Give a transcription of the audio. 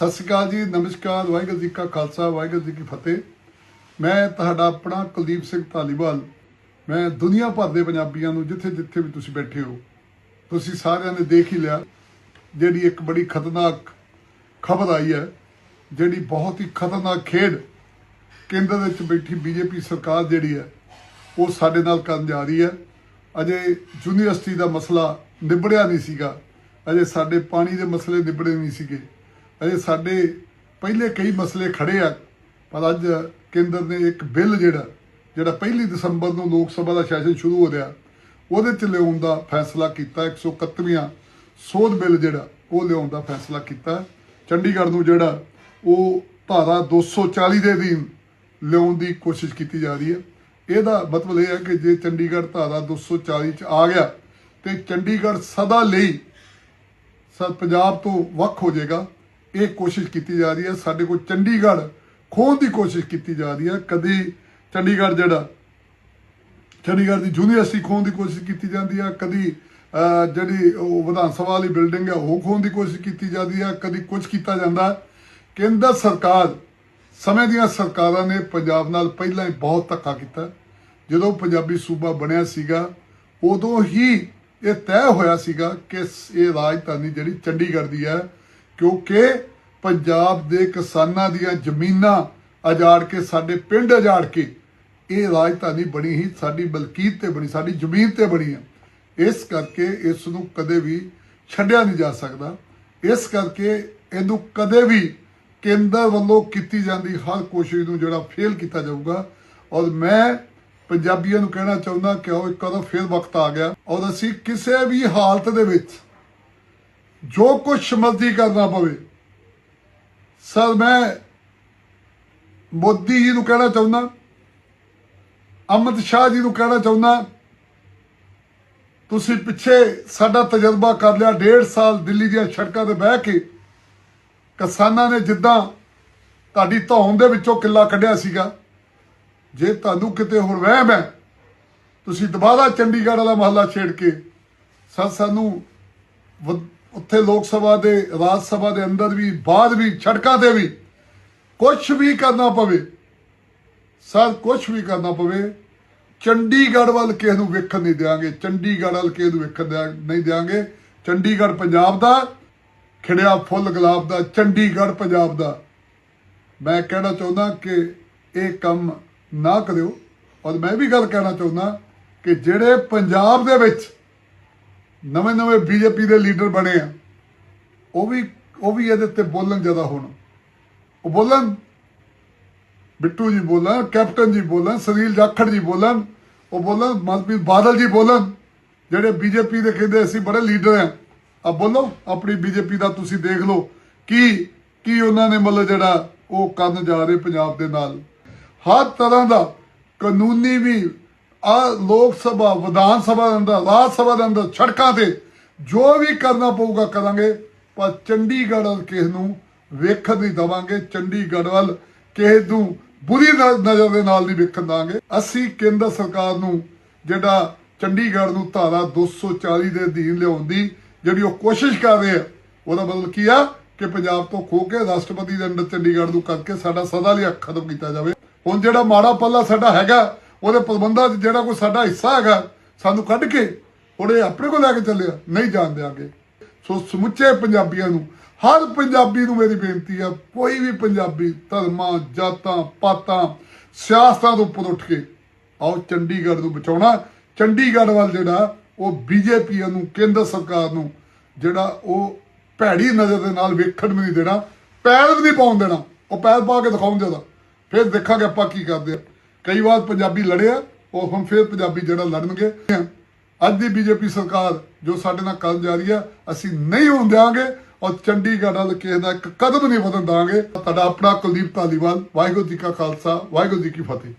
ਸਤਿ ਸ਼੍ਰੀ ਅਕਾਲ ਜੀ, ਨਮਸਕਾਰ, ਵਾਹਿਗੁਰੂ ਜੀ ਕਾ ਖਾਲਸਾ, ਵਾਹਿਗੁਰੂ ਜੀ ਕੀ ਫਤਿਹ। ਮੈਂ ਤੁਹਾਡਾ ਆਪਣਾ ਕੁਲਦੀਪ ਸਿੰਘ ਧਾਲੀਵਾਲ। ਮੈਂ ਦੁਨੀਆ ਭਰ ਦੇ ਪੰਜਾਬੀਆਂ ਨੂੰ ਜਿੱਥੇ ਜਿੱਥੇ ਵੀ ਤੁਸੀਂ ਬੈਠੇ ਹੋ, ਤੁਸੀਂ ਸਾਰਿਆਂ ਨੇ ਦੇਖ ਹੀ ਲਿਆ ਜਿਹੜੀ ਇੱਕ ਬੜੀ ਖਤਰਨਾਕ ਖਬਰ ਆਈ ਹੈ, ਜਿਹੜੀ ਬਹੁਤ ਹੀ ਖਤਰਨਾਕ ਖੇਡ ਕੇਂਦਰ ਵਿੱਚ ਬੈਠੀ ਬੀਜੇਪੀ ਸਰਕਾਰ ਜਿਹੜੀ ਹੈ, ਉਹ ਸਾਡੇ ਨਾਲ ਕਰਨ ਜਾ ਰਹੀ ਹੈ। ਅਜੇ ਯੂਨੀਵਰਸਿਟੀ ਦਾ ਮਸਲਾ ਨਿਬੜਿਆ ਨਹੀਂ ਸੀਗਾ, ਅਜੇ ਸਾਡੇ ਪਾਣੀ ਦੇ ਮਸਲੇ ਨਿਬੜੇ ਨਹੀਂ ਸੀਗੇ। ਅਜੇ ਸਾਡੇ ਪਹਿਲੇ ਕਈ ਮਸਲੇ ਖੜੇ ਆ, ਪਰ ਅੱਜ ਕੇਂਦਰ ਨੇ ਇੱਕ ਬਿੱਲ ਜਿਹੜਾ ਜਿਹੜਾ ਪਹਿਲੀ ਦਸੰਬਰ ਨੂੰ ਲੋਕ ਸਭਾ ਦਾ ਸੈਸ਼ਨ ਸ਼ੁਰੂ ਹੋ ਰਿਹਾ, ਉਹਦੇ ਚ ਲਿਆਉਣ ਦਾ ਫੈਸਲਾ ਕੀਤਾ 131ਵਾਂ ਸੋਧ ਬਿੱਲ ਜਿਹੜਾ, ਉਹ ਲਿਆਉਣ ਦਾ ਫੈਸਲਾ ਕੀਤਾ। ਚੰਡੀਗੜ੍ਹ ਨੂੰ ਜਿਹੜਾ, ਉਹ ਧਾਰਾ 240 ਦੇ ਅਧੀਨ ਲਿਆਉਣ ਦੀ ਕੋਸ਼ਿਸ਼ ਕੀਤੀ ਜਾ ਰਹੀ ਹੈ। ਇਹਦਾ ਮਤਲਬ ਇਹ ਹੈ ਕਿ ਜੇ ਚੰਡੀਗੜ੍ਹ ਧਾਰਾ 240 ਚ ਆ ਗਿਆ, ਤੇ ਚੰਡੀਗੜ੍ਹ ਸਦਾ ਲਈ ਸਰ ਪੰਜਾਬ ਤੋਂ ਵੱਖ ਹੋ ਜਾਏਗਾ। ਇਹ ਕੋਸ਼ਿਸ਼ ਕੀਤੀ ਜਾ ਰਹੀ ਹੈ, ਸਾਡੇ ਕੋਲ ਚੰਡੀਗੜ੍ਹ ਖੋਹਣ ਦੀ ਕੋਸ਼ਿਸ਼ ਕੀਤੀ ਜਾ ਰਹੀ ਹੈ। ਕਦੀ ਚੰਡੀਗੜ੍ਹ ਜਿਹੜਾ, ਚੰਡੀਗੜ੍ਹ ਦੀ ਯੂਨੀਵਰਸਿਟੀ ਖੋਹਣ ਦੀ ਕੋਸ਼ਿਸ਼ ਕੀਤੀ ਜਾਂਦੀ ਹੈ, ਕਦੀ ਜਿਹੜੀ ਉਹ ਵਿਧਾਨ ਸਭਾ ਵਾਲੀ ਬਿਲਡਿੰਗ ਹੈ, ਉਹ ਖੋਹਣ ਦੀ ਕੋਸ਼ਿਸ਼ ਕੀਤੀ ਜਾਂਦੀ ਹੈ, ਕਦੀ ਕੁਝ ਕੀਤਾ ਜਾਂਦਾ ਕੇਂਦਰ ਸਰਕਾਰ, ਸਮੇਂ ਦੀਆਂ ਸਰਕਾਰਾਂ ਨੇ ਪੰਜਾਬ ਨਾਲ ਪਹਿਲਾਂ ਹੀ ਬਹੁਤ ਧੱਕਾ ਕੀਤਾ। ਜਦੋਂ ਪੰਜਾਬੀ ਸੂਬਾ ਬਣਿਆ ਸੀਗਾ, ਉਦੋਂ ਹੀ ਇਹ ਤੈਅ ਹੋਇਆ ਸੀਗਾ ਕਿ ਇਹ ਰਾਜਧਾਨੀ ਜਿਹੜੀ ਚੰਡੀਗੜ੍ਹ ਦੀ ਹੈ ਕਿਉਂਕਿ ਪੰਜਾਬ ਦੇ ਕਿਸਾਨਾਂ ਦੀਆਂ ਜ਼ਮੀਨਾਂ ਅਜਾੜ ਕੇ ਸਾਡੇ ਪਿੰਡ ਅਜਾੜ ਕੇ, ਇਹ ਰਾਜਧਾਨੀ ਬਣੀ ਹੀ ਸਾਡੀ ਮਲਕੀਤ ਤੇ ਬਣੀ, ਸਾਡੀ ਜ਼ਮੀਨ ਤੇ ਬਣੀ ਹੈ ਇਸ ਕਰਕੇ ਇਸ ਨੂੰ ਕਦੇ ਵੀ ਛੱਡਿਆ ਨਹੀਂ ਜਾ ਸਕਦਾ। ਇਸ ਕਰਕੇ ਇਹਨੂੰ ਕਦੇ ਵੀ ਕੇਂਦਰ ਵੱਲੋਂ ਕੀਤੀ ਜਾਂਦੀ ਹਰ ਕੋਸ਼ਿਸ਼ ਨੂੰ ਜਿਹੜਾ ਫੇਲ ਕੀਤਾ ਜਾਊਗਾ। ਔਰ ਮੈਂ ਪੰਜਾਬੀਆਂ ਨੂੰ ਕਹਿਣਾ ਚਾਹੁੰਦਾ ਕਿ ਉਹ ਇੱਕ ਵਾਰ ਫੇਰ ਵਕਤ ਆ ਗਿਆ। ਔਰ ਅਸੀਂ ਕਿਸੇ ਵੀ ਹਾਲਤ ਦੇ ਵਿੱਚ ਜੋ ਕੁਛ ਮਰਜ਼ੀ ਕਰਨਾ ਪਵੇ। ਸਰ, ਮੈਂ ਮੋਦੀ ਜੀ ਨੂੰ ਕਹਿਣਾ ਚਾਹੁੰਦਾ, ਅਮਿਤ ਸ਼ਾਹ ਜੀ ਨੂੰ ਕਹਿਣਾ ਚਾਹੁੰਦਾ, ਤੁਸੀਂ ਪਿੱਛੇ ਸਾਡਾ ਤਜਰਬਾ ਕਰ ਲਿਆ, ਡੇਢ ਸਾਲ ਦਿੱਲੀ ਦੀਆਂ ਸੜਕਾਂ ਤੇ ਬਹਿ ਕੇ। ਕਿਸਾਨਾਂ ਨੇ ਜਿੱਦਾਂ ਤੁਹਾਡੀ ਧੌਣ ਦੇ ਵਿੱਚੋਂ ਕਿੱਲਾ ਕੱਢਿਆ ਸੀਗਾ, ਜੇ ਤੁਹਾਨੂੰ ਕਿਤੇ ਹੋਰ ਵਹਿਮ ਹੈ, ਤੁਸੀਂ ਦੁਬਾਰਾ ਚੰਡੀਗੜ੍ਹ ਵਾਲਾ ਮਹੱਲਾ ਛੇੜ ਕੇ ਸਾ ਸਾਨੂੰ ਉੱਥੇ ਲੋਕ ਸਭਾ ਦੇ, ਰਾਜ ਸਭਾ ਦੇ ਅੰਦਰ ਵੀ ਬਾਹਰ ਵੀ, ਸੜਕਾਂ ਤੇ ਵੀ ਕੁਝ ਵੀ ਕਰਨਾ ਪਵੇ, ਸਰ ਕੁਝ ਵੀ ਕਰਨਾ ਪਵੇ, ਚੰਡੀਗੜ੍ਹ ਵੱਲ ਕਿਸੇ ਨੂੰ ਵੇਖਣ ਨਹੀਂ ਦਿਆਂਗੇ, ਚੰਡੀਗੜ੍ਹ ਵੱਲ ਕਿਸੇ ਨੂੰ ਵੇਖਣ ਦਿਆਂ- ਨਹੀਂ ਦਿਆਂਗੇ। ਚੰਡੀਗੜ੍ਹ ਪੰਜਾਬ ਦਾ, ਖਿੜਿਆ ਫੁੱਲ ਗੁਲਾਬ ਦਾ, ਚੰਡੀਗੜ੍ਹ ਪੰਜਾਬ ਦਾ। ਮੈਂ ਕਹਿਣਾ ਚਾਹੁੰਦਾ ਕਿ ਇਹ ਕੰਮ ਨਾ ਕਰਿਓ, ਔਰ ਮੈਂ ਵੀ ਗੱਲ ਕਹਿਣਾ ਚਾਹੁੰਦਾ ਕਿ ਜਿਹੜੇ ਪੰਜਾਬ ਦੇ ਵਿੱਚ ਨਵੇਂ ਨਵੇਂ ਬੀਜੇਪੀ ਦੇ ਲੀਡਰ ਬਣੇ ਆ। ਉਹ ਵੀ ਉਹ ਵੀ ਇਹਦੇ ਤੇ ਬੋਲਣ ਜ਼ਿਆਦਾ ਹੁਣ। ਉਹ ਬੋਲਣ। ਬਿੱਟੂ ਜੀ ਬੋਲਣ, ਕੈਪਟਨ ਜੀ ਬੋਲਣ, ਸੁਨੀਲ ਜਾਖੜ ਜੀ ਬੋਲਣ, ਉਹ ਬੋਲਣ, ਮਨਪ੍ਰੀਤ ਬਾਦਲ ਜੀ ਬੋਲਣ, ਜਿਹੜੇ ਬੀਜੇਪੀ ਦੇ ਕਹਿੰਦੇ ਅਸੀਂ ਬੜੇ ਲੀਡਰ ਆ। ਆ ਬੋਲੋ, ਆਪਣੀ ਬੀਜੇਪੀ ਦਾ ਤੁਸੀਂ ਦੇਖ ਲਓ ਕੀ ਕੀ ਉਹਨਾਂ ਨੇ ਮਤਲਬ ਜਿਹੜਾ ਉਹ ਕਰਨ ਜਾ ਰਹੇ ਪੰਜਾਬ ਦੇ ਨਾਲ। ਹਰ ਤਰ੍ਹਾਂ ਦਾ ਕਾਨੂੰਨੀ ਵੀ ਆ ਲੋਕ ਸਭਾ, ਵਿਧਾਨ ਸਭਾ ਦੇ ਅੰਦਰ, ਰਾਜ ਸਭਾ ਦੇ ਅੰਦਰ ਸੜਕਾਂ ਤੇ ਜੋ ਵੀ ਕਰਨਾ ਪਊਗਾ ਕਰਾਂਗੇ, ਪਰ ਚੰਡੀਗੜ੍ਹ ਵੱਲ ਕਿਸ ਨੂੰ ਵੇਖਣ ਨਹੀਂ ਦਵਾਂਗੇ, ਚੰਡੀਗੜ੍ਹ ਵੱਲ ਕਿਸੇ ਨੂੰ ਬੁਰੀ ਨਜ਼ਰ ਦੇ ਨਾਲ ਨਹੀਂ ਵੇਖਣ ਦਾਂਗੇ ਅਸੀਂ ਕੇਂਦਰ ਸਰਕਾਰ ਨੂੰ ਜਿਹੜਾ ਚੰਡੀਗੜ੍ਹ ਨੂੰ ਧਾਰਾ 240 ਦੇ ਅਧੀਨ ਲਿਆਉਣ ਦੀ ਜਿਹੜੀ ਉਹ ਕੋਸ਼ਿਸ਼ ਕਰ ਰਹੇ ਆ, ਉਹਦਾ ਮਤਲਬ ਕੀ ਆ ਕਿ ਪੰਜਾਬ ਤੋਂ ਖੋ ਕੇ ਰਾਸ਼ਟਰਪਤੀ ਦੇ ਅੰਦਰ ਚੰਡੀਗੜ੍ਹ ਨੂੰ ਕਰਕੇ ਸਾਡਾ ਸਦਾ ਲਈ ਖਤਮ ਕੀਤਾ ਜਾਵੇ। ਹੁਣ ਜਿਹੜਾ ਮਾੜਾ ਪੱਲਾ ਸਾਡਾ ਹੈਗਾ ਉਹਦੇ ਪ੍ਰਬੰਧਾਂ 'ਚ ਜਿਹੜਾ ਕੋਈ ਸਾਡਾ ਹਿੱਸਾ ਹੈਗਾ, ਸਾਨੂੰ ਕੱਢ ਕੇ ਉਹਦੇ ਆਪਣੇ ਕੋਲ ਲੈ ਕੇ ਚੱਲਿਆ ਨਹੀਂ ਜਾਣ ਦਿਆਂਗੇ। ਸੋ ਸਮੁੱਚੇ ਪੰਜਾਬੀਆਂ ਨੂੰ, ਹਰ ਪੰਜਾਬੀ ਨੂੰ ਮੇਰੀ ਬੇਨਤੀ ਆ, ਕੋਈ ਵੀ ਪੰਜਾਬੀ ਧਰਮਾਂ, ਜਾਤਾਂ, ਪਾਤਾਂ, ਸਿਆਸਤਾਂ ਤੋਂ ਉੱਪਰ ਉੱਠ ਕੇ, ਆਓ ਚੰਡੀਗੜ੍ਹ ਨੂੰ ਬਚਾਉਣਾ। ਚੰਡੀਗੜ੍ਹ ਵੱਲ ਜਿਹੜਾ, ਉਹ ਬੀਜੇਪੀ ਨੂੰ, ਕੇਂਦਰ ਸਰਕਾਰ ਨੂੰ, ਜਿਹੜਾ ਉਹ ਭੈੜੀ ਨਜ਼ਰ ਦੇ ਨਾਲ ਵੇਖਣ ਵੀ ਨਹੀਂ ਦੇਣਾ, ਪੈਰ ਵੀ ਨਹੀਂ ਪਾਉਣ ਦੇਣਾ। ਉਹ ਪੈਰ ਪਾ ਕੇ ਦਿਖਾਉਣ ਦੇਣਾ ਫਿਰ ਦੇਖਾਂਗੇ ਆਪਾਂ ਕੀ ਕਰਦੇ ਆ। ਕਈ ਵਾਰ ਪੰਜਾਬੀ ਲੜਿਆ ਉਹ ਹੁਣ ਫਿਰ ਪੰਜਾਬੀ ਜਿਹੜਾ ਲੜਨਗੇ। ਅੱਜ ਦੀ ਬੀਜੇਪੀ ਸਰਕਾਰ ਜੋ ਸਾਡੇ ਨਾਲ ਕਰਨ ਜਾ ਰਹੀ ਆ, ਅਸੀਂ ਨਹੀਂ ਹੋਣ ਦਿਆਂਗੇ ਔਰ ਚੰਡੀਗੜ੍ਹ ਵੱਲ ਕਿਸੇ ਦਾ ਇੱਕ ਕਦਮ ਨਹੀਂ ਵਧਣ ਦਾਂਗੇ ਤੁਹਾਡਾ ਆਪਣਾ ਕੁਲਦੀਪ ਧਾਲੀਵਾਲ, ਵਾਹਿਗੁਰੂ ਜੀ ਕਾ ਖਾਲਸਾ, ਵਾਹਿਗੁਰੂ ਜੀ ਕੀ ਫਤਿਹ।